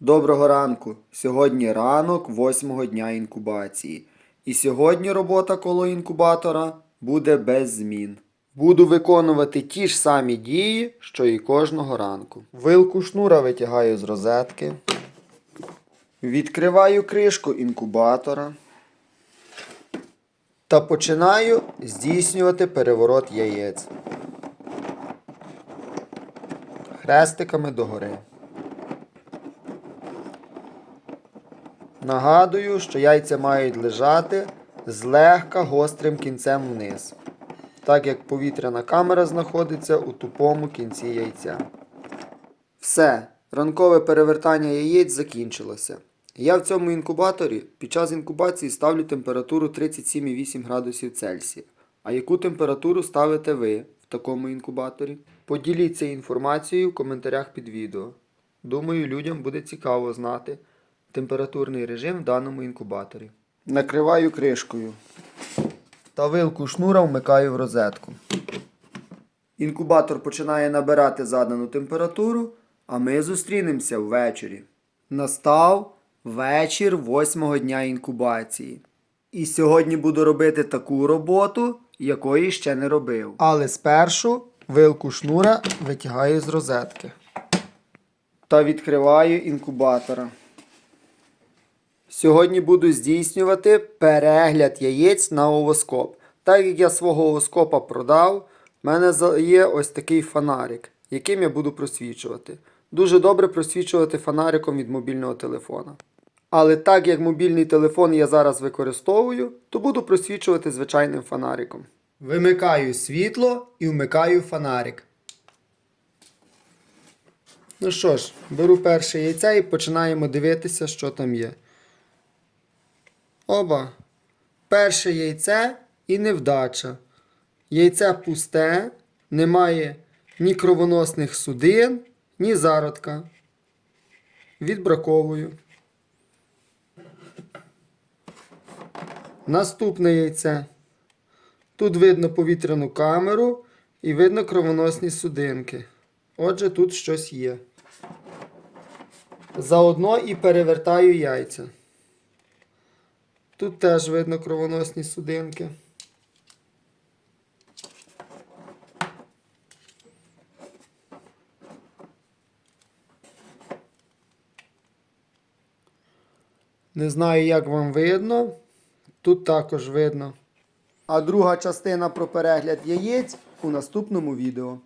Доброго ранку! Сьогодні ранок восьмого дня інкубації. І сьогодні робота коло інкубатора буде без змін. Буду виконувати ті ж самі дії, що і кожного ранку. Вилку шнура витягаю з розетки. Відкриваю кришку інкубатора. Та починаю здійснювати переворот яєць. Хрестиками догори. Нагадую, що яйця мають лежати злегка гострим кінцем вниз, так як повітряна камера знаходиться у тупому кінці яйця. Все, ранкове перевертання яєць закінчилося. Я в цьому інкубаторі під час інкубації ставлю температуру 37,8 градусів Цельсія. А яку температуру ставите ви в такому інкубаторі? Поділіться інформацією в коментарях під відео. Думаю, людям буде цікаво знати температурний режим в даному інкубаторі. Накриваю кришкою. Та вилку шнура вмикаю в розетку. Інкубатор починає набирати задану температуру, а ми зустрінемося ввечері. Настав вечір восьмого дня інкубації. І сьогодні буду робити таку роботу, якої ще не робив. Але спершу вилку шнура витягаю з розетки. Та відкриваю інкубатора. Сьогодні буду здійснювати перегляд яєць на овоскоп. Так як я свого овоскопа продав, в мене є ось такий фонарик, яким я буду просвічувати. Дуже добре просвічувати фонариком від мобільного телефона. Але так як мобільний телефон я зараз використовую, то буду просвічувати звичайним фонариком. Вимикаю світло і вмикаю фонарик. Ну що ж, беру перше яйце і починаємо дивитися, що там є. Оба. Перше яйце і невдача. Яйце пусте, немає ні кровоносних судин, ні зародка. Відбраковую. Наступне яйце. Тут видно повітряну камеру і видно кровоносні судинки. Отже, тут щось є. Заодно і перевертаю яйця. Тут теж видно кровоносні судинки. Не знаю, як вам видно. Тут також видно. А друга частина про перегляд яєць у наступному відео.